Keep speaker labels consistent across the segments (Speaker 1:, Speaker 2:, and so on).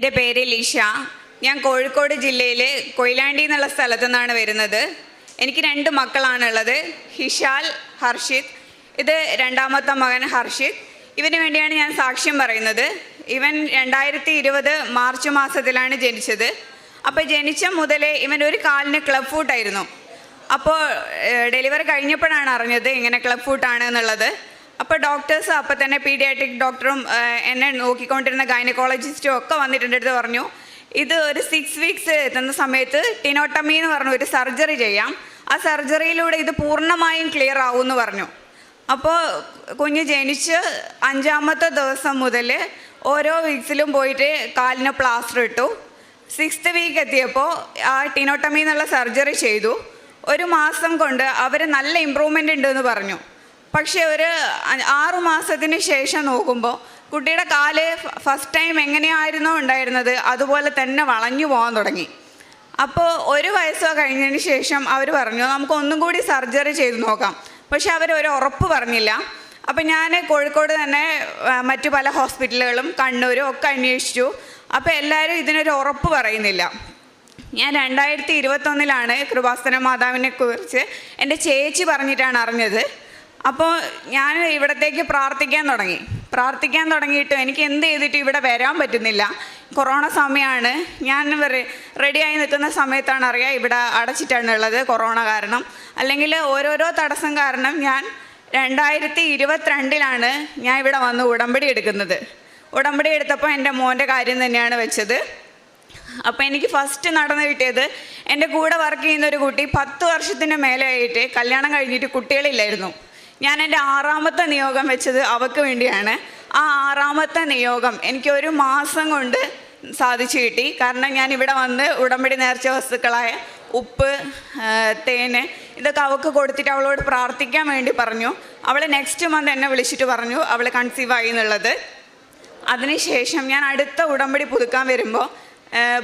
Speaker 1: എന്റെ പേര് ലിഷ. ഞാൻ കോഴിക്കോട് ജില്ലയിൽ കൊയിലാണ്ടി എന്നുള്ള സ്ഥലത്തു നിന്നാണ് വരുന്നത്. എനിക്ക് രണ്ട് മക്കളാണുള്ളത് ഹിഷാൽ ഹർഷിത്. ഇത് രണ്ടാമത്തെ മകൻ ഹർഷിത്. ഇവന് വേണ്ടിയാണ് ഞാൻ സാക്ഷ്യം പറയുന്നത്. ഇവൻ രണ്ടായിരത്തി ഇരുപത് മാർച്ച് മാസത്തിലാണ് ജനിച്ചത്. അപ്പോൾ ജനിച്ച മുതലേ ഇവൻ ഒരു കാലിന് ക്ലബ് ഫൂട്ടായിരുന്നു. അപ്പോൾ ഡെലിവറി കഴിഞ്ഞപ്പോഴാണ് അറിഞ്ഞത് ഇങ്ങനെ ക്ലബ് ഫൂട്ടാണ് എന്നുള്ളത്. അപ്പോൾ ഡോക്ടേഴ്സ് അപ്പോൾ തന്നെ പീഡിയാട്രിക് ഡോക്ടറും എന്നെ നോക്കിക്കൊണ്ടിരുന്ന ഗൈനക്കോളജിസ്റ്റും ഒക്കെ വന്നിട്ട് എന്റെ അടുത്ത് പറഞ്ഞു. ഇത് ഒരു സിക്സ് വീക്സ് എത്തുന്ന സമയത്ത് ടിനോട്ടമി എന്ന് പറഞ്ഞ ഒരു സർജറി ചെയ്യാം. ആ സർജറിയിലൂടെ ഇത് പൂർണമായും ക്ലിയർ ആവും എന്ന് പറഞ്ഞു. അപ്പോൾ കുഞ്ഞ് ജനിച്ച് അഞ്ചാമത്തെ ദിവസം മുതൽ ഓരോ വീക്സിലും പോയിട്ട് കാലിന് പ്ലാസ്റ്റർ ഇട്ടു. സിക്സ്ത് വീക്ക് എത്തിയപ്പോൾ ആ ടിനോട്ടമി എന്നുള്ള സർജറി ചെയ്തു. ഒരു മാസം കൊണ്ട് അവർ നല്ല ഇമ്പ്രൂവ്മെന്റ് ഉണ്ടെന്ന് പറഞ്ഞു. പക്ഷേ ഒരു ആറു മാസത്തിന് ശേഷം നോക്കുമ്പോൾ കുട്ടിയുടെ കാൽ ഫസ്റ്റ് ടൈം എങ്ങനെയായിരുന്നോ ഉണ്ടായിരുന്നത് അതുപോലെ തന്നെ വളഞ്ഞു പോകാൻ തുടങ്ങി. അപ്പോൾ ഒരു വയസ്സോ കഴിഞ്ഞതിന് ശേഷം അവർ പറഞ്ഞു നമുക്ക് ഒന്നും കൂടി സർജറി ചെയ്ത് നോക്കാം. പക്ഷെ അവർ ഒരു ഉറപ്പ് പറഞ്ഞില്ല. അപ്പം ഞാൻ കോഴിക്കോട് തന്നെ മറ്റു പല ഹോസ്പിറ്റലുകളും കണ്ണൂരും ഒക്കെ അന്വേഷിച്ചു. അപ്പോൾ എല്ലാവരും ഇതിനൊരു ഉറപ്പ് പറയുന്നില്ല. ഞാൻ രണ്ടായിരത്തി ഇരുപത്തൊന്നിലാണ് കൃപാസന മാതാവിനെ കുറിച്ച് എന്റെ ചേച്ചി പറഞ്ഞിട്ടാണ് അറിഞ്ഞത്. അപ്പോൾ ഞാൻ ഇവിടത്തേക്ക് പ്രാർത്ഥിക്കാൻ തുടങ്ങി. പ്രാർത്ഥിക്കാൻ തുടങ്ങിയിട്ട് എനിക്ക് എന്ത് ചെയ്തിട്ട് ഇവിടെ വരാൻ പറ്റുന്നില്ല. കൊറോണ സമയമാണ് ഞാൻ റെഡിയായി നിൽക്കുന്ന സമയത്താണ് അറിയാം ഇവിടെ അടച്ചിട്ടാണ് ഉള്ളത് കൊറോണ കാരണം. അല്ലെങ്കിൽ ഓരോരോ തടസ്സം കാരണം ഞാൻ രണ്ടായിരത്തി ഇരുപത്തിരണ്ടിലാണ് ഞാൻ ഇവിടെ വന്ന് ഉടമ്പടി എടുക്കുന്നത്. ഉടമ്പടി എടുത്തപ്പോൾ എന്റെ മോന്റെ കാര്യം തന്നെയാണ് വെച്ചത്. അപ്പോൾ എനിക്ക് ഫസ്റ്റ് നടന്നു കിട്ടിയത് എന്റെ കൂടെ വർക്ക് ചെയ്യുന്ന ഒരു കുട്ടി പത്ത് വർഷത്തിന് മേലെയായിട്ട് കല്യാണം കഴിഞ്ഞിട്ട് കുട്ടികളില്ലായിരുന്നു. ഞാൻ എന്റെ ആറാമത്തെ നിയോഗം വെച്ചത് അവൾക്ക് വേണ്ടിയാണ്. ആ ആറാമത്തെ നിയോഗം എനിക്ക് ഒരു മാസം കൊണ്ട് സാധിച്ചു കിട്ടി. കാരണം ഞാൻ ഇവിടെ വന്ന് ഉടമ്പടി നേർച്ച വസ്തുക്കളായ ഉപ്പ് തേന് ഇതൊക്കെ അവൾക്ക് കൊടുത്തിട്ട് അവളോട് പ്രാർത്ഥിക്കാൻ വേണ്ടി പറഞ്ഞു. അവൾ നെക്സ്റ്റ് മന്ത് എന്നെ വിളിച്ചിട്ട് പറഞ്ഞു. അവൾ കൺസീവ് ആയി എന്നുള്ളത്. അതിനുശേഷം ഞാൻ അടുത്ത ഉടമ്പടി പുതുക്കാൻ വരുമ്പോൾ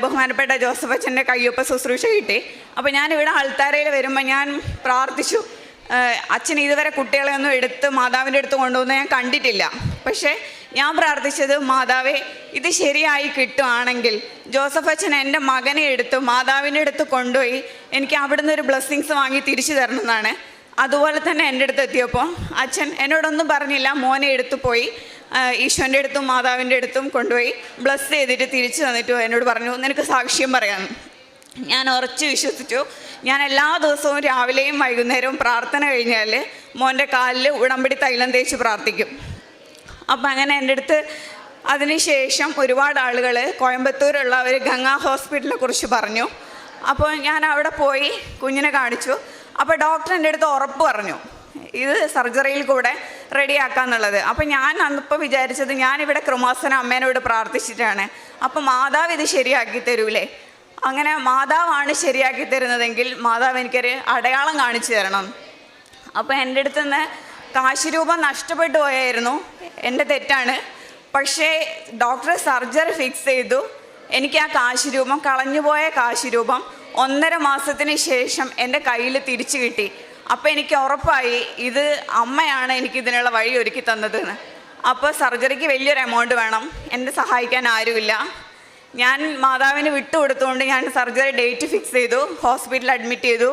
Speaker 1: ബഹുമാനപ്പെട്ട ജോസഫ് അച്ഛന്റെ കയ്യൊപ്പ ശുശ്രൂഷ കിട്ടി. അപ്പോൾ ഞാൻ ഇവിടെ ആൾത്താരയിൽ വരുമ്പോൾ ഞാൻ പ്രാർത്ഥിച്ചു. അച്ഛൻ ഇതുവരെ കുട്ടികളെ ഒന്നും എടുത്ത് മാതാവിന്റെ അടുത്ത് കൊണ്ടുവന്ന് ഞാൻ കണ്ടിട്ടില്ല. പക്ഷേ ഞാൻ പ്രാർത്ഥിച്ചത് മാതാവേ ഇത് ശരിയായി കിട്ടുവാണെങ്കിൽ ജോസഫ് അച്ഛൻ എന്റെ മകനെ എടുത്ത് മാതാവിന്റെ അടുത്ത് കൊണ്ടുപോയി എനിക്ക് അവിടുന്ന് ഒരു ബ്ലെസ്സിങ്സ് വാങ്ങി തിരിച്ചു തരണം എന്നാണ് അതുപോലെ തന്നെ എന്റെ അടുത്ത് എത്തിയപ്പോൾ അച്ഛൻ എന്നോടൊന്നും പറഞ്ഞില്ല. മോനെ എടുത്തു പോയി. ഈശോന്റെ അടുത്തും മാതാവിന്റെ അടുത്തും കൊണ്ടുപോയി. ബ്ലസ് ചെയ്തിട്ട് തിരിച്ചു തന്നിട്ട് എന്നോട് പറഞ്ഞു നിനക്ക് സാക്ഷ്യം പറയാം. ഞാൻ ഉറച്ചു വിശ്വസിച്ചു. ഞാൻ എല്ലാ ദിവസവും രാവിലെയും വൈകുന്നേരവും പ്രാർത്ഥന കഴിഞ്ഞാൽ മോന്റെ കാലിൽ ഉടമ്പടി തൈലം തേച്ച് പ്രാർത്ഥിക്കും. അപ്പം അങ്ങനെ എന്റെ അടുത്ത് അതിനുശേഷം ഒരുപാട് ആളുകൾ കോയമ്പത്തൂരുള്ള ഒരു ഗംഗാ ഹോസ്പിറ്റലിനെ കുറിച്ച് പറഞ്ഞു. അപ്പോൾ ഞാൻ അവിടെ പോയി കുഞ്ഞിനെ കാണിച്ചു. അപ്പോൾ ഡോക്ടർ എന്റെ അടുത്ത് ഉറപ്പ് പറഞ്ഞു. ഇത് സർജറിയിൽ കൂടെ റെഡിയാക്കാന്നുള്ളത് അപ്പം ഞാൻ അന്നിപ്പോൾ വിചാരിച്ചത് ഞാനിവിടെ കൃമാസന അമ്മേനോട് പ്രാർത്ഥിച്ചിട്ടാണ്. അപ്പം മാതാവ് ഇത് ശരിയാക്കി തരൂലേ? അങ്ങനെ മാതാവാണ് ശരിയാക്കി തരുന്നതെങ്കിൽ മാതാവ് എനിക്കൊരു അടയാളം കാണിച്ചു തരണം. അപ്പോൾ എന്റെ അടുത്ത് നിന്ന് കാശ് നഷ്ടപ്പെട്ടു പോയായിരുന്നു. എന്റെ തെറ്റാണ്. പക്ഷേ ഡോക്ടർ സർജറി ഫിക്സ് ചെയ്തു. എനിക്ക് ആ കാശ് രൂപം കളഞ്ഞുപോയ കാശ് രൂപം ഒന്നര മാസത്തിന് ശേഷം എന്റെ കയ്യിൽ തിരിച്ചു കിട്ടി. അപ്പോൾ എനിക്ക് ഉറപ്പായി ഇത് അമ്മയാണ് എനിക്ക് ഇതിനുള്ള വഴി ഒരുക്കി തന്നതെന്ന്. അപ്പോൾ സർജറിക്ക് വലിയൊരു എമൗണ്ട് വേണം. എന്നെ സഹായിക്കാൻ ആരുമില്ല. ഞാൻ മാതാവിന് വിട്ടുകൊടുത്തുകൊണ്ട് ഞാൻ സർജറി ഡേറ്റ് ഫിക്സ് ചെയ്തു ഹോസ്പിറ്റലിൽ അഡ്മിറ്റ് ചെയ്തു.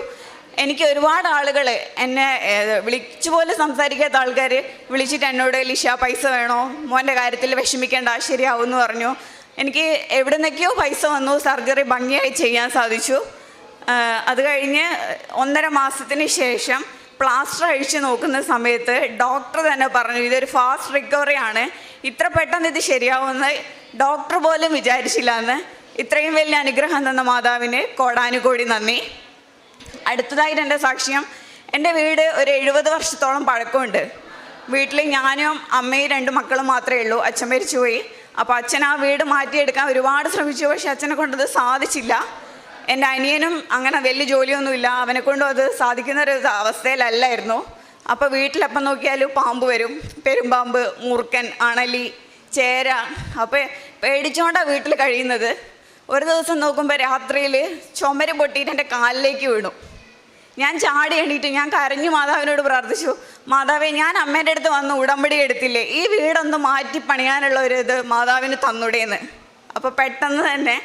Speaker 1: എനിക്ക് ഒരുപാട് ആളുകൾ എന്നെ വിളിച്ചു പോലെ സംസാരിക്കാത്ത ആൾക്കാർ വിളിച്ചിട്ട് എന്നോട് ലിഷ പൈസ വേണോ? മോന്റെ കാര്യത്തിൽ വിഷമിക്കേണ്ട ശരിയാവും എന്ന് പറഞ്ഞു. എനിക്ക് എവിടെ നിന്നൊക്കെയോ പൈസ വന്നു സർജറി ഭംഗിയായി ചെയ്യാൻ സാധിച്ചു. അത് കഴിഞ്ഞ് ഒന്നര മാസത്തിന് ശേഷം പ്ലാസ്റ്റർ അഴിച്ച് നോക്കുന്ന സമയത്ത് ഡോക്ടർ തന്നെ പറഞ്ഞു ഇതൊരു ഫാസ്റ്റ് റിക്കവറി ആണ്. ഇത്ര പെട്ടെന്ന് ഇത് ശരിയാവുമെന്ന് ഡോക്ടർ പോലും വിചാരിച്ചില്ല എന്ന്. ഇത്രയും വലിയ അനുഗ്രഹം തന്ന മാതാവിന് കോടാനുകോടി നന്ദി. അടുത്തതായിട്ട് എന്റെ സാക്ഷ്യം എന്റെ വീട് ഒരു എഴുപത് വർഷത്തോളം പഴക്കമുണ്ട്. വീട്ടിൽ ഞാനും അമ്മയും രണ്ട് മക്കളും മാത്രമേ ഉള്ളൂ. അച്ഛൻ മരിച്ചു പോയി അപ്പോൾ അച്ഛൻ ആ വീട് മാറ്റിയെടുക്കാൻ ഒരുപാട് ശ്രമിച്ചു. പക്ഷെ അച്ഛനെ കൊണ്ടത് സാധിച്ചില്ല. എന്റെ അനിയനും അങ്ങനെ വലിയ ജോലിയൊന്നുമില്ല. അവനെ കൊണ്ടും അത് സാധിക്കുന്ന ഒരു അവസ്ഥയിലല്ലായിരുന്നു. അപ്പോൾ വീട്ടിലപ്പം നോക്കിയാലും പാമ്പ് വരും. പെരുമ്പാമ്പ് മുറുക്കൻ അണലി ചേര. അപ്പോൾ പേടിച്ചോണ്ടാണ് വീട്ടിൽ കഴിയുന്നത്. ഒരു ദിവസം നോക്കുമ്പോൾ രാത്രിയിൽ ചുമര് പൊട്ടിയിട്ട് എന്റെ കാലിലേക്ക് വീണു. ഞാൻ ചാടി എണീറ്റ്. ഞാൻ കരഞ്ഞു മാതാവിനോട് പ്രാർത്ഥിച്ചു. മാതാവേ ഞാൻ അമ്മേന്റെ അടുത്ത് വന്ന്. ഉടമ്പടി എടുത്തില്ലേ? ഈ വീടൊന്ന് മാറ്റി പണിയാനുള്ള ഒരു ഇത് മാതാവിന് തന്നുടേന്ന്. അപ്പോൾ പെട്ടെന്ന് തന്നെ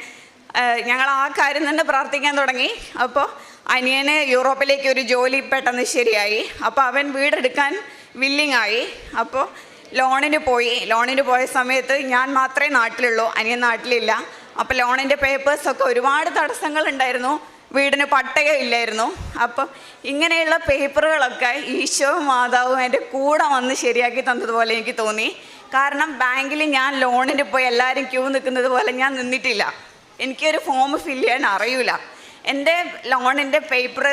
Speaker 1: ഞങ്ങൾ ആ കാര്യം തന്നെ പ്രാർത്ഥിക്കാൻ തുടങ്ങി. അപ്പോൾ അനിയന് യൂറോപ്പിലേക്ക് ഒരു ജോലി പെട്ടെന്ന് ശരിയായി. അപ്പോൾ അവൻ വീടെടുക്കാൻ വില്ലിങ് ആയി. അപ്പോൾ ലോണിന് പോയി. ലോണിന് പോയ സമയത്ത് ഞാൻ മാത്രമേ നാട്ടിലുള്ളൂ. അനിയൻ നാട്ടിലില്ല. അപ്പോൾ ലോണിന്റെ പേപ്പേഴ്സൊക്കെ ഒരുപാട് തടസ്സങ്ങളുണ്ടായിരുന്നു. വീടിന് പട്ടയം ഇല്ലായിരുന്നു. അപ്പം ഇങ്ങനെയുള്ള പേപ്പറുകളൊക്കെ ഈശോ മാതാവും എന്റെ കൂടെ വന്ന് ശരിയാക്കി തന്നതുപോലെ എനിക്ക് തോന്നി. കാരണം ബാങ്കിൽ ഞാൻ ലോണിന് പോയി എല്ലാവരും ക്യൂ നിൽക്കുന്നത് പോലെ ഞാൻ നിന്നിട്ടില്ല. എനിക്കൊരു ഫോം ഫില്ല് ചെയ്യാൻ അറിയില്ല എന്റെ ലോണിന്റെ പേപ്പർ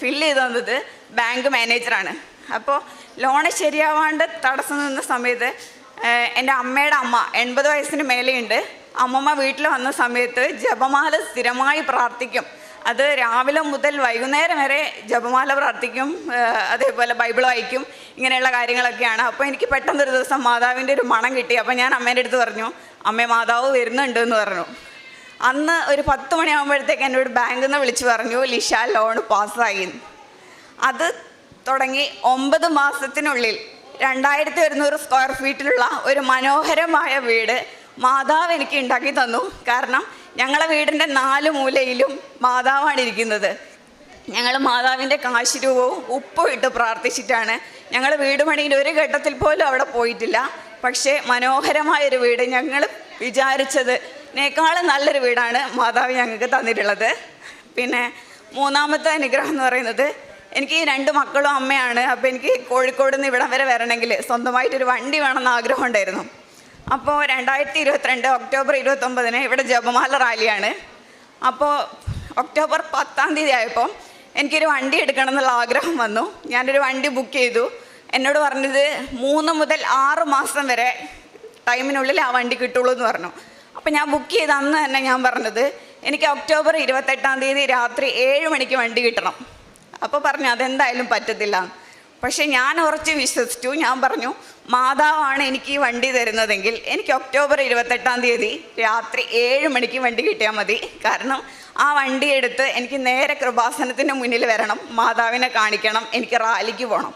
Speaker 1: ഫില്ല് ചെയ്ത് തന്നത് ബാങ്ക് മാനേജറാണ് അപ്പോൾ ലോണ് ശരിയാവാണ്ട് തടസ്സം നിന്ന സമയത്ത് എന്റെ അമ്മയുടെ അമ്മ എൺപത് വയസ്സിന് മേലെയുണ്ട്. അമ്മമ്മ വീട്ടിൽ വന്ന സമയത്ത് ജപമാല സ്ഥിരമായി പ്രാർത്ഥിക്കും. അത് രാവിലെ മുതൽ വൈകുന്നേരം വരെ ജപമാല പ്രാർത്ഥിക്കും അതേപോലെ ബൈബിൾ വായിക്കും ഇങ്ങനെയുള്ള കാര്യങ്ങളൊക്കെയാണ്. അപ്പോൾ എനിക്ക് പെട്ടെന്നൊരു ദിവസം മാതാവിന്റെ ഒരു മണം കിട്ടി. അപ്പോൾ ഞാൻ അമ്മേന്റെ അടുത്ത് പറഞ്ഞു അമ്മേ മാതാവ് വരുന്നുണ്ട് എന്ന് പറഞ്ഞു. അന്ന് ഒരു പത്ത് മണിയാകുമ്പോഴത്തേക്ക് എന്നോട് ബാങ്കിൽ നിന്ന് വിളിച്ച് പറഞ്ഞു ലിഷ ലോൺ പാസ്സായി അത് തുടങ്ങി ഒമ്പത് മാസത്തിനുള്ളിൽ രണ്ടായിരത്തി ഒരുന്നൂറ് സ്ക്വയർ ഫീറ്റിലുള്ള ഒരു മനോഹരമായ വീട് മാതാവ് എനിക്ക് ഉണ്ടാക്കി തന്നു. കാരണം ഞങ്ങളെ വീടിന്റെ നാല് മൂലയിലും മാതാവാണ് ഇരിക്കുന്നത്. ഞങ്ങൾ മാതാവിന്റെ കാശ് രൂപവും ഉപ്പും ഇട്ട് പ്രാർത്ഥിച്ചിട്ടാണ്. ഞങ്ങൾ വീട് പണിയിൽ ഒരു ഘട്ടത്തിൽ പോലും അവിടെ പോയിട്ടില്ല. പക്ഷേ മനോഹരമായൊരു വീട് ഞങ്ങൾ വിചാരിച്ചതിനേക്കാളും നല്ലൊരു വീടാണ് മാതാവ് ഞങ്ങൾക്ക് തന്നിട്ടുള്ളത്. പിന്നെ മൂന്നാമത്തെ അനുഗ്രഹം എന്ന് പറയുന്നത് എനിക്ക് രണ്ട് മക്കളും അമ്മയാണ്. അപ്പോൾ എനിക്ക് കോഴിക്കോട് നിന്ന് ഇവിടം വരെ വരണമെങ്കിൽ സ്വന്തമായിട്ടൊരു വണ്ടി വേണമെന്ന് ആഗ്രഹം ഉണ്ടായിരുന്നു. അപ്പോൾ രണ്ടായിരത്തി ഇരുപത്തിരണ്ട് ഒക്ടോബർ ഇരുപത്തൊമ്പതിന് ഇവിടെ ജപമാല റാലിയാണ്. അപ്പോൾ ഒക്ടോബർ പത്താം തീയതി ആയപ്പോൾ എനിക്കൊരു വണ്ടി എടുക്കണം എന്നുള്ള ആഗ്രഹം വന്നു. ഞാനൊരു വണ്ടി ബുക്ക് ചെയ്തു. എന്നോട് പറഞ്ഞത് മൂന്ന് മുതൽ ആറ് മാസം വരെ ടൈമിനുള്ളിൽ ആ വണ്ടി കിട്ടുള്ളൂ എന്ന് പറഞ്ഞു. അപ്പോൾ ഞാൻ ബുക്ക് ചെയ്ത അന്ന് തന്നെ ഞാൻ പറഞ്ഞത് എനിക്ക് ഒക്ടോബർ ഇരുപത്തെട്ടാം തീയതി രാത്രി ഏഴ് മണിക്ക് വണ്ടി കിട്ടണം. അപ്പോൾ പറഞ്ഞു അതെന്തായാലും പറ്റത്തില്ല. പക്ഷേ ഞാൻ ഉറച്ച് വിശ്വസിച്ചു. ഞാൻ പറഞ്ഞു മാതാവാണ് എനിക്ക് ഈ വണ്ടി തരുന്നതെങ്കിൽ എനിക്ക് ഒക്ടോബർ ഇരുപത്തെട്ടാം തീയതി രാത്രി ഏഴ് മണിക്ക് വണ്ടി കിട്ടിയാൽ മതി. കാരണം ആ വണ്ടി എടുത്ത് എനിക്ക് നേരെ കൃപാസനത്തിന്റെ മുന്നിൽ വരണം. മാതാവിനെ കാണിക്കണം. എനിക്ക് റാലിക്ക് പോകണം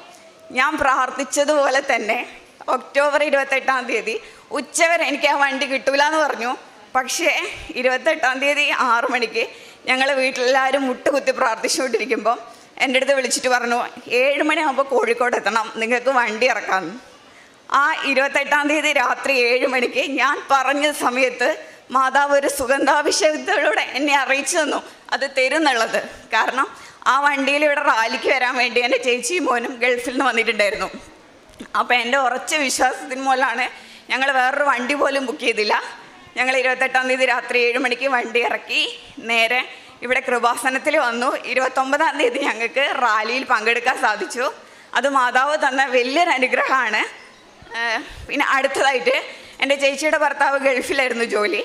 Speaker 1: ഞാൻ പ്രാർത്ഥിച്ചതുപോലെ തന്നെ ഒക്ടോബർ ഇരുപത്തെട്ടാം തീയതി. ഉച്ചവരെ എനിക്ക് ആ വണ്ടി കിട്ടൂല എന്ന് പറഞ്ഞു. പക്ഷേ ഇരുപത്തെട്ടാം തീയതി ആറു മണിക്ക് ഞങ്ങൾ വീട്ടിലെല്ലാവരും മുട്ടുകുത്തി പ്രാർത്ഥിച്ചുകൊണ്ടിരിക്കുമ്പോൾ എന്റെ അടുത്ത് വിളിച്ചിട്ട് പറഞ്ഞു ഏഴ് മണിയാകുമ്പോൾ കോഴിക്കോട് എത്തണം. നിങ്ങൾക്ക് വണ്ടി ഇറക്കാമെന്ന് ആ ഇരുപത്തെട്ടാം തീയതി രാത്രി ഏഴ് മണിക്ക് ഞാൻ പറഞ്ഞ സമയത്ത് മാതാവ് ഒരു സുഗന്ധാഭിഷേകത്തിലൂടെ എന്നെ അറിയിച്ചു തന്നു. അത് തരുന്നുള്ളത്. കാരണം ആ വണ്ടിയിൽ ഇവിടെ റാലിക്ക് വരാൻ വേണ്ടി എന്റെ ചേച്ചിയും മോനും ഗൾഫിൽ നിന്ന് വന്നിട്ടുണ്ടായിരുന്നു. അപ്പോൾ എന്റെ ഉറച്ച വിശ്വാസത്തിന് മൂലമാണ് ഞങ്ങൾ വേറൊരു വണ്ടി പോലും ബുക്ക് ചെയ്തില്ല. ഞങ്ങൾ ഇരുപത്തെട്ടാം തീയതി രാത്രി ഏഴ് മണിക്ക് വണ്ടി ഇറക്കി. നേരെ ഇവിടെ കൃപാസനത്തിൽ വന്നു. ഇരുപത്തൊമ്പതാം തീയതി ഞങ്ങൾക്ക് റാലിയിൽ പങ്കെടുക്കാൻ സാധിച്ചു. അത് മാതാവ് തന്ന വലിയൊരു അനുഗ്രഹമാണ്. പിന്നെ അടുത്തതായിട്ട് എന്റെ ചേച്ചിയുടെ ഭർത്താവ് ഗൾഫിലായിരുന്നു ജോലി.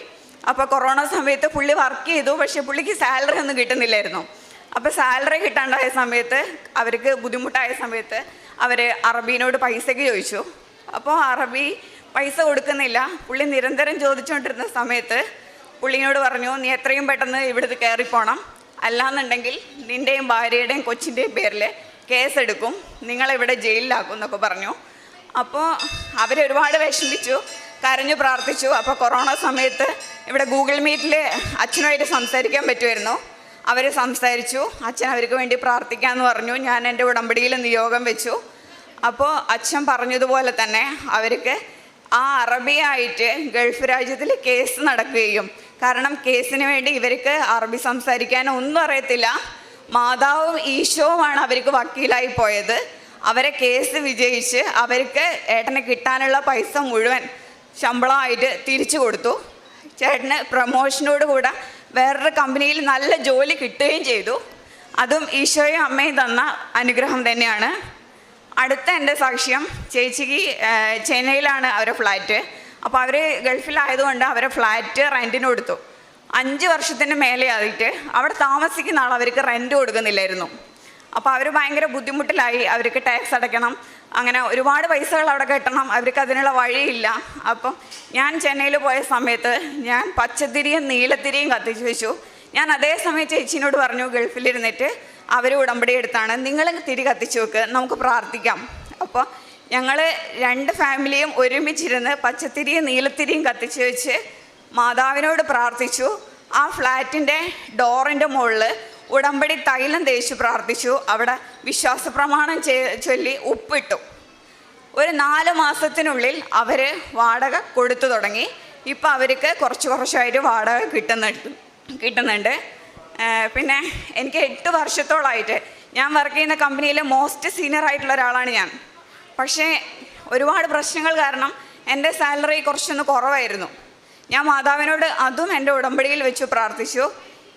Speaker 1: അപ്പോൾ കൊറോണ സമയത്ത് പുള്ളി വർക്ക് ചെയ്തു. പക്ഷേ പുള്ളിക്ക് സാലറി ഒന്നും കിട്ടുന്നില്ലായിരുന്നു. അപ്പോൾ സാലറി കിട്ടാണ്ടായ സമയത്ത് അവർക്ക് ബുദ്ധിമുട്ടായ സമയത്ത് അവർ അറബീനോട് പൈസയ്ക്ക് ചോദിച്ചു. അപ്പോൾ അറബി പൈസ കൊടുക്കുന്നില്ല. പുള്ളി നിരന്തരം ചോദിച്ചുകൊണ്ടിരുന്ന സമയത്ത് പുള്ളിനോട് പറഞ്ഞു നീ എത്രയും പെട്ടെന്ന് ഇവിടുന്ന് കയറിപ്പോണം അല്ലാന്നുണ്ടെങ്കിൽ നിന്റെയും ഭാര്യയുടെയും കൊച്ചിന്റെയും പേരിൽ കേസെടുക്കും. നിങ്ങളിവിടെ ജയിലിലാക്കും എന്നൊക്കെ പറഞ്ഞു. അപ്പോൾ അവരൊരുപാട് വിഷമിച്ചു കരഞ്ഞു പ്രാർത്ഥിച്ചു. അപ്പോൾ കൊറോണ സമയത്ത് ഇവിടെ ഗൂഗിൾ മീറ്റിൽ അച്ഛനുമായിട്ട് സംസാരിക്കാൻ പറ്റുമായിരുന്നു. അവർ സംസാരിച്ചു. അച്ഛൻ അവർക്ക് വേണ്ടി പ്രാർത്ഥിക്കാമെന്ന് പറഞ്ഞു. ഞാൻ എന്റെ ഉടമ്പടിയിൽ നിയോഗം വെച്ചു. അപ്പോൾ അച്ഛൻ പറഞ്ഞതുപോലെ തന്നെ അവർക്ക് ആ അറബിയായിട്ട് ഗൾഫ് രാജ്യത്തിൽ കേസ് നടക്കുകയും കാരണം കേസിന് വേണ്ടി ഇവർക്ക് അറബി സംസാരിക്കാൻ ഒന്നും അറിയത്തില്ല. മാതാവും ഈശോവുമാണ് അവർക്ക് വക്കീലായി പോയത്. അവരെ കേസ് വിജയിച്ച് അവർക്ക് ഏട്ടന് കിട്ടാനുള്ള പൈസ മുഴുവൻ ശമ്പളമായിട്ട് തിരിച്ചു കൊടുത്തു. ചേട്ടന് പ്രൊമോഷനോട് കൂടെ വേറൊരു കമ്പനിയിൽ നല്ല ജോലി കിട്ടുകയും ചെയ്തു. അതും ഈശോയും അമ്മയും തന്ന അനുഗ്രഹം തന്നെയാണ്. അടുത്ത എന്റെ സാക്ഷ്യം ചേച്ചിക്ക് ചെന്നൈയിലാണ് അവരെ ഫ്ലാറ്റ് അപ്പോൾ അവർ ഗൾഫിലായതുകൊണ്ട് അവരെ ഫ്ലാറ്റ് റെന്റിന് കൊടുത്തു. അഞ്ച് വർഷത്തിന് മേലെ ആയിട്ട് അവിടെ താമസിക്കുന്ന ആൾ അവർക്ക് റെന്റ് കൊടുക്കുന്നില്ലായിരുന്നു. അപ്പോൾ അവർ ഭയങ്കര ബുദ്ധിമുട്ടിലായി. അവർക്ക് ടാക്സ് അടയ്ക്കണം. അങ്ങനെ ഒരുപാട് പൈസകൾ അവിടെ കെട്ടണം. അവർക്ക് അതിനുള്ള വഴിയില്ല. അപ്പം ഞാൻ ചെന്നൈയിൽ പോയ സമയത്ത് ഞാൻ പച്ചത്തിരിയും നീലത്തിരിയും കത്തിച്ചു വെച്ചു. ഞാൻ അതേ സമയത്ത് ചേച്ചിനോട് പറഞ്ഞു ഗൾഫിലിരുന്നിട്ട് അവർ ഉടമ്പടി എടുത്താണ്. നിങ്ങൾ തിരി കത്തിച്ചു വെക്ക്. നമുക്ക് പ്രാർത്ഥിക്കാം. അപ്പോൾ ഞങ്ങൾ രണ്ട് ഫാമിലിയും ഒരുമിച്ചിരുന്ന് പച്ചത്തിരിയും നീലത്തിരിയും കത്തിച്ച് വെച്ച് മാതാവിനോട് പ്രാർത്ഥിച്ചു. ആ ഫ്ലാറ്റിന്റെ ഡോറിന്റെ മുകളിൽ ഉടമ്പടി തൈലം തേച്ച് പ്രാർത്ഥിച്ചു. അവിടെ വിശ്വാസ പ്രമാണം ചൊല്ലി ഉപ്പിട്ടു. ഒരു നാല് മാസത്തിനുള്ളിൽ അവർ വാടക കൊടുത്തു തുടങ്ങി. ഇപ്പോൾ അവർക്ക് കുറച്ച് കുറച്ചായിട്ട് വാടക കിട്ടുന്നുണ്ട് കിട്ടുന്നുണ്ട്. പിന്നെ എനിക്ക് എട്ട് വർഷത്തോളമായിട്ട് ഞാൻ വർക്ക് ചെയ്യുന്ന കമ്പനിയിലെ മോസ്റ്റ് സീനിയർ ആയിട്ടുള്ള ഒരാളാണ് ഞാൻ. പക്ഷേ ഒരുപാട് പ്രശ്നങ്ങൾ കാരണം എന്റെ സാലറി കുറച്ചൊന്ന് കുറവായിരുന്നു. ഞാൻ മാതാവിനോട് അതും എന്റെ ഉടമ്പടിയിൽ വെച്ച് പ്രാർത്ഥിച്ചു.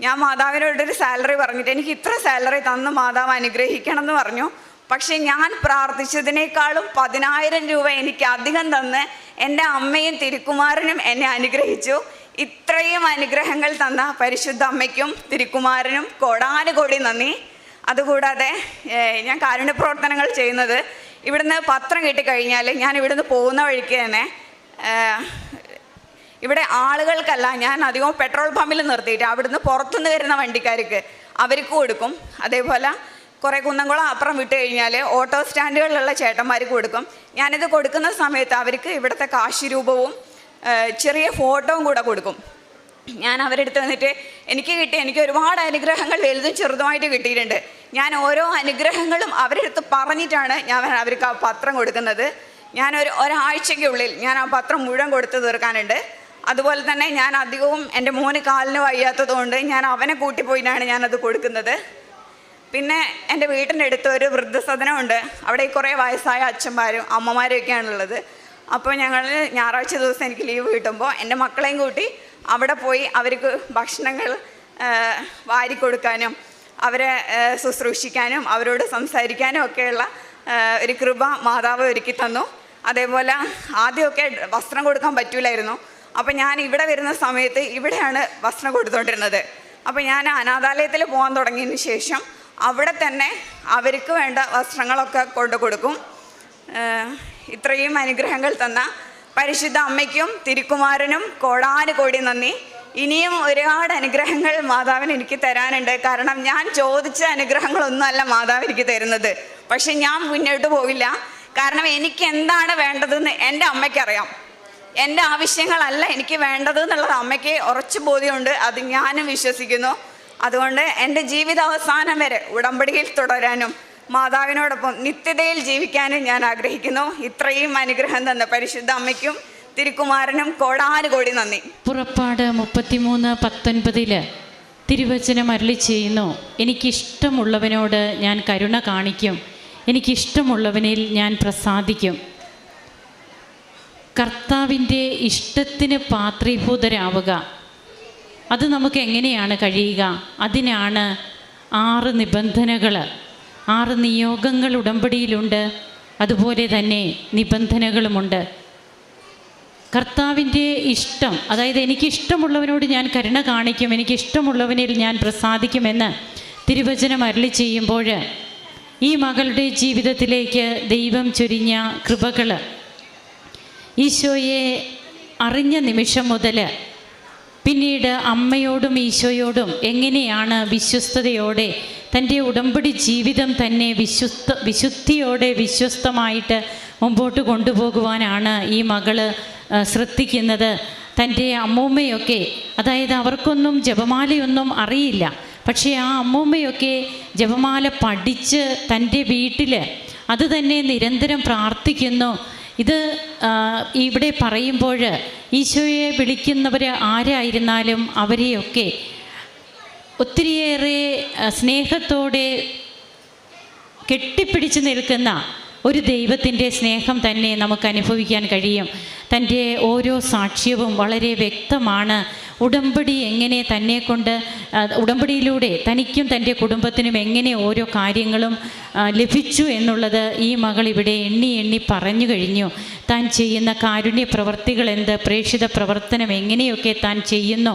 Speaker 1: ഞാൻ മാതാവിനോടൊരു സാലറി പറഞ്ഞിട്ട് എനിക്ക് ഇത്ര സാലറി തന്ന് മാതാവ് അനുഗ്രഹിക്കണം എന്ന് പറഞ്ഞു. പക്ഷേ ഞാൻ പ്രാർത്ഥിച്ചതിനേക്കാളും പതിനായിരം രൂപ എനിക്ക് അധികം തന്ന് എന്റെ അമ്മയും തിരുക്കുമാരനും എന്നെ അനുഗ്രഹിച്ചു. ഇത്രയും അനുഗ്രഹങ്ങൾ തന്ന പരിശുദ്ധ അമ്മയ്ക്കും തിരുക്കുമാരനും കോടാനുകോടി നന്ദി. അതുകൂടാതെ ഞാൻ കാരുണ്യ പ്രവർത്തനങ്ങൾ ചെയ്യുന്നത് ഇവിടുന്ന് പത്രം കിട്ടിക്കഴിഞ്ഞാൽ ഞാൻ ഇവിടുന്ന് പോകുന്ന വഴിക്ക് തന്നെ ഇവിടെ ആളുകൾക്കല്ല ഞാൻ അധികം പെട്രോൾ പമ്പിൽ നിർത്തിയിട്ട് അവിടുന്ന് പുറത്തുനിന്ന് വരുന്ന വണ്ടിക്കാർക്ക് അവർക്ക് കൊടുക്കും. അതേപോലെ കുറേ കുന്നംകുളം അപ്പുറം വിട്ട് കഴിഞ്ഞാൽ ഓട്ടോ സ്റ്റാൻഡുകളിലുള്ള ചേട്ടന്മാർക്ക് കൊടുക്കും. ഞാനിത് കൊടുക്കുന്ന സമയത്ത് അവർക്ക് ഇവിടുത്തെ കാശ് രൂപവും ചെറിയ ഫോട്ടോയും കൂടെ കൊടുക്കും. ഞാൻ അവരെടുത്ത് വന്നിട്ട് എനിക്ക് കിട്ടി എനിക്ക് ഒരുപാട് അനുഗ്രഹങ്ങൾ വലുതും ചെറുതുമായിട്ട് കിട്ടിയിട്ടുണ്ട്. ഞാൻ ഓരോ അനുഗ്രഹങ്ങളും അവരെടുത്ത് പറഞ്ഞിട്ടാണ് ഞാൻ അവർക്ക് ആ പത്രം കൊടുക്കുന്നത്. ഞാൻ ഒരു ഒരാഴ്ചയ്ക്കുള്ളിൽ ഞാൻ ആ പത്രം മുഴുവൻ കൊടുത്തു തീർക്കാനുണ്ട്. അതുപോലെ തന്നെ ഞാൻ അധികവും എന്റെ മോന് കാലിന് വയ്യാത്തതുകൊണ്ട് ഞാൻ അവനെ കൂട്ടിപ്പോയിട്ടാണ് ഞാനത് കൊടുക്കുന്നത്. പിന്നെ എന്റെ വീട്ടിന്റെ അടുത്ത് ഒരു വൃദ്ധസദനമുണ്ട്. അവിടെ കുറേ വയസ്സായ അച്ഛന്മാരും അമ്മമാരും ഒക്കെയാണുള്ളത് അപ്പോൾ ഞങ്ങൾ ഞായറാഴ്ച ദിവസം എനിക്ക് ലീവ് കിട്ടുമ്പോൾ എന്റെ മക്കളെയും കൂട്ടി അവിടെ പോയി അവർക്ക് ഭക്ഷണങ്ങൾ വാരി വാരിക്കൊടുക്കാനും അവരെ ശുശ്രൂഷിക്കാനും അവരോട് സംസാരിക്കാനും ഒക്കെയുള്ള ഒരു കൃപ മാതാവ് ഒരുക്കി തന്നു. അതേപോലെ ആദ്യമൊക്കെ വസ്ത്രം കൊടുക്കാൻ പറ്റൂലായിരുന്നു. അപ്പം ഞാൻ ഇവിടെ വരുന്ന സമയത്ത് ഇവിടെയാണ് വസ്ത്രം കൊടുത്തുകൊണ്ടിരുന്നത് അപ്പം ഞാൻ അനാഥാലയത്തിൽ പോകാൻ തുടങ്ങിയതിന് ശേഷം അവിടെ തന്നെ അവർക്ക് വേണ്ട വസ്ത്രങ്ങളൊക്കെ കൊണ്ടു കൊടുക്കും. ഇത്രയും അനുഗ്രഹങ്ങൾ തന്ന പരിശുദ്ധ അമ്മയ്ക്കും തിരുക്കുമാരനും കോടാനുകോടി നന്ദി. ഇനിയും ഒരുപാട് അനുഗ്രഹങ്ങൾ മാതാവിന് എനിക്ക് തരാനുണ്ട്. കാരണം ഞാൻ ചോദിച്ച അനുഗ്രഹങ്ങളൊന്നുമല്ല മാതാവ് എനിക്ക് തരുന്നത്. പക്ഷെ ഞാൻ മുന്നോട്ട് പോവില്ല. കാരണം എനിക്ക് എന്താണ് വേണ്ടതെന്ന് എന്റെ അമ്മയ്ക്കറിയാം. എന്റെ ആവശ്യങ്ങളല്ല എനിക്ക് വേണ്ടത് എന്നുള്ളത് അമ്മയ്ക്ക് ഉറച്ചു ബോധ്യമുണ്ട്. അത് ഞാനും വിശ്വസിക്കുന്നു. അതുകൊണ്ട് എന്റെ ജീവിതാവസാനം വരെ ഉടമ്പടിയിൽ തുടരാനും മാതാവിനോടൊപ്പം നിത്യതയിൽ ജീവിക്കാനും ഞാൻ ആഗ്രഹിക്കുന്നു. ഇത്രയും അനുഗ്രഹം തന്ന പരിശുദ്ധ അമ്മയ്ക്കും തിരുക്കുമാരനും കോടാനുകോടി നന്ദി.
Speaker 2: പുറപ്പാട് മുപ്പത്തിമൂന്ന് പത്തൊൻപതിൽ തിരുവചനം അരളി ചെയ്യുന്നു. എനിക്കിഷ്ടമുള്ളവനോട് ഞാൻ കരുണ കാണിക്കും. എനിക്കിഷ്ടമുള്ളവനിൽ ഞാൻ പ്രസാദിക്കും. കർത്താവിന്റെ ഇഷ്ടത്തിന് പാത്രീഭൂതരാവുക. അത് നമുക്ക് എങ്ങനെയാണ് കഴിയുക? അതിനാണ് ആറ് നിബന്ധനകൾ ആറ് നിയോഗങ്ങൾ ഉടമ്പടിയിലുണ്ട്. അതുപോലെ തന്നെ നിബന്ധനകളുമുണ്ട്. കർത്താവിന്റെ ഇഷ്ടം അതായത് എനിക്കിഷ്ടമുള്ളവനോട് ഞാൻ കരുണ കാണിക്കും എനിക്കിഷ്ടമുള്ളവനിൽ ഞാൻ പ്രസാദിക്കുമെന്ന് തിരുവചനം അരളി ചെയ്യുമ്പോൾ ഈ മകളുടെ ജീവിതത്തിലേക്ക് ദൈവം ചൊരിഞ്ഞ കൃപകൾ ഈശോയെ അറിഞ്ഞ നിമിഷം മുതൽ പിന്നീട് അമ്മയോടും ഈശോയോടും എങ്ങനെയാണ് വിശ്വസ്തയോടെ തന്റെ ഉടമ്പടി ജീവിതം തന്നെ വിശ്വസ്ത വിശുദ്ധിയോടെ വിശ്വസ്തമായിട്ട് മുമ്പോട്ട് കൊണ്ടുപോകുവാനാണ് ഈ മകൾ ശ്രദ്ധിക്കുന്നത്. തന്റെ അമ്മൂമ്മയൊക്കെ അതായത് അവർക്കൊന്നും ജപമാലയൊന്നും അറിയില്ല. പക്ഷേ ആ അമ്മൂമ്മയൊക്കെ ജപമാല പഠിച്ച് തന്റെ വീട്ടിൽ അത് തന്നെ നിരന്തരം പ്രാർത്ഥിക്കുന്നു. ഇത് ഇവിടെ പറയുമ്പോൾ ഈശോയെ വിളിക്കുന്നവർ ആരായിരുന്നാലും അവരെയൊക്കെ ഒത്തിരിയേറെ സ്നേഹത്തോടെ കെട്ടിപ്പിടിച്ച് നിൽക്കുന്ന ഒരു ദൈവത്തിന്റെ സ്നേഹം തന്നെ നമുക്ക് അനുഭവിക്കാൻ കഴിയും. തന്റെ ഓരോ സാക്ഷ്യവും വളരെ വ്യക്തമാണ്. ഉടമ്പടി എങ്ങനെ തന്നെ കൊണ്ട് ഉടമ്പടിയിലൂടെ തനിക്കും തന്റെ കുടുംബത്തിനും എങ്ങനെ ഓരോ കാര്യങ്ങളും ലഭിച്ചു എന്നുള്ളത് ഈ മകൾ ഇവിടെ എണ്ണി എണ്ണി പറഞ്ഞു കഴിഞ്ഞു. താൻ ചെയ്യുന്ന കാരുണ്യ പ്രവർത്തികൾ എന്ത് പ്രേക്ഷിത പ്രവർത്തനം എങ്ങനെയൊക്കെ താൻ ചെയ്യുന്നു?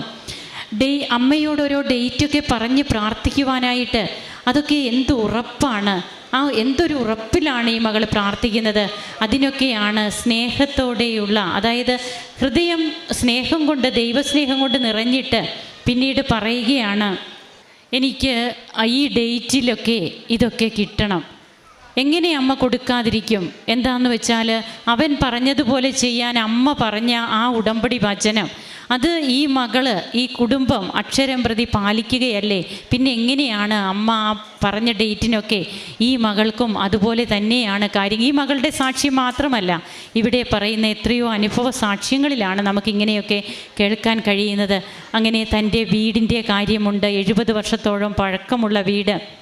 Speaker 2: ഡേ അമ്മയോട് ഓരോ ഡേറ്റൊക്കെ പറഞ്ഞ് പ്രാർത്ഥിക്കുവാനായിട്ട് അതൊക്കെ എന്ത് ഉറപ്പാണ്? ആ എന്തൊരു ഉറപ്പിലാണ് ഈ മകൾ പ്രാർത്ഥിക്കുന്നത്? അതിനൊക്കെയാണ് സ്നേഹത്തോടെയുള്ള അതായത് ഹൃദയം സ്നേഹം കൊണ്ട് ദൈവസ്നേഹം കൊണ്ട് നിറഞ്ഞിട്ട് പിന്നീട് പറയുകയാണ് എനിക്ക് ഈ ഡേറ്റിലൊക്കെ ഇതൊക്കെ കിട്ടണം. എങ്ങനെ അമ്മ കൊടുക്കാതിരിക്കും? എന്താന്ന് വെച്ചാൽ അവൻ പറഞ്ഞതുപോലെ ചെയ്യാൻ അമ്മ പറഞ്ഞ ആ ഉടമ്പടി വചനം അത് ഈ മകൾ ഈ കുടുംബം അക്ഷരം പ്രതി പാലിക്കുകയല്ലേ? പിന്നെ എങ്ങനെയാണ് അമ്മ ആ പറഞ്ഞ ഡേറ്റിനൊക്കെ ഈ മകൾക്കും അതുപോലെ തന്നെയാണ് കാര്യം? ഈ മകളുടെ സാക്ഷ്യം മാത്രമല്ല ഇവിടെ പറയുന്ന എത്രയോ അനുഭവ സാക്ഷ്യങ്ങളിലാണ് നമുക്കിങ്ങനെയൊക്കെ കേൾക്കാൻ കഴിയുന്നത്. അങ്ങനെ തന്റെ വീടിന്റെ കാര്യമുണ്ട്. എഴുപത് വർഷത്തോളം പഴക്കമുള്ള വീട്.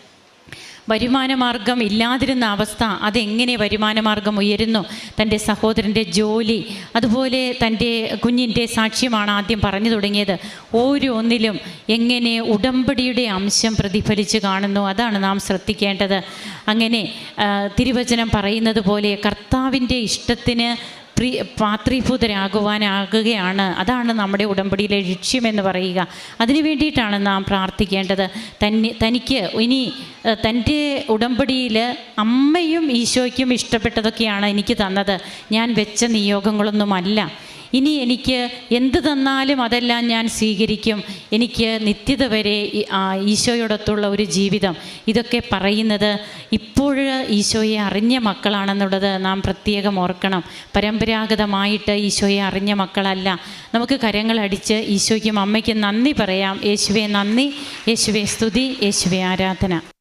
Speaker 2: വരുമാനമാർഗം ഇല്ലാതിരുന്ന അവസ്ഥ അതെങ്ങനെ വരുമാനമാർഗം ഉയരുന്നു? തന്റെ സഹോദരന്റെ ജോലി അതുപോലെ തന്റെ കുഞ്ഞിന്റെ സാക്ഷ്യമാണ് ആദ്യം പറഞ്ഞു തുടങ്ങിയത്. ഓരോന്നിലും എങ്ങനെ ഉടമ്പടിയുടെ അംശം പ്രതിഫലിച്ച് കാണുന്നു? അതാണ് നാം ശ്രദ്ധിക്കേണ്ടത്. അങ്ങനെ തിരുവചനം പറയുന്നത് പോലെ കർത്താവിന്റെ ഇഷ്ടത്തിന് പ്രി പാത്രീഭൂതരാകുവാനാകുകയാണ്. അതാണ് നമ്മുടെ ഉടമ്പടിയിലെ ലക്ഷ്യമെന്ന് പറയുക. അതിനു വേണ്ടിയിട്ടാണ് നാം പ്രാർത്ഥിക്കേണ്ടത്. തന്നെ തനിക്ക് ഇനി തന്റെ ഉടമ്പടിയിൽ അമ്മയും ഈശോയ്ക്കും ഇഷ്ടപ്പെട്ടതൊക്കെയാണ് എനിക്ക് തന്നത്. ഞാൻ വെച്ച നിയോഗങ്ങളൊന്നുമല്ല. ഇനി എനിക്ക് എന്ത് തന്നാലും അതെല്ലാം ഞാൻ സ്വീകരിക്കും. എനിക്ക് നിത്യത വരെ ഈശോയോടൊത്തുള്ള ഒരു ജീവിതം. ഇതൊക്കെ പറയുന്നത് ഇപ്പോൾ ഈശോയെ അറിഞ്ഞ മക്കളാണെന്നുള്ളത് നാം പ്രത്യേകം ഓർക്കണം. പരമ്പരാഗതമായിട്ട് ഈശോയെ അറിഞ്ഞ മക്കളല്ല. നമുക്ക് കരങ്ങളടിച്ച് ഈശോയ്ക്കും അമ്മയ്ക്കും നന്ദി പറയാം. യേശുവെ നന്ദി. യേശുവെ സ്തുതി. യേശുവെ ആരാധന.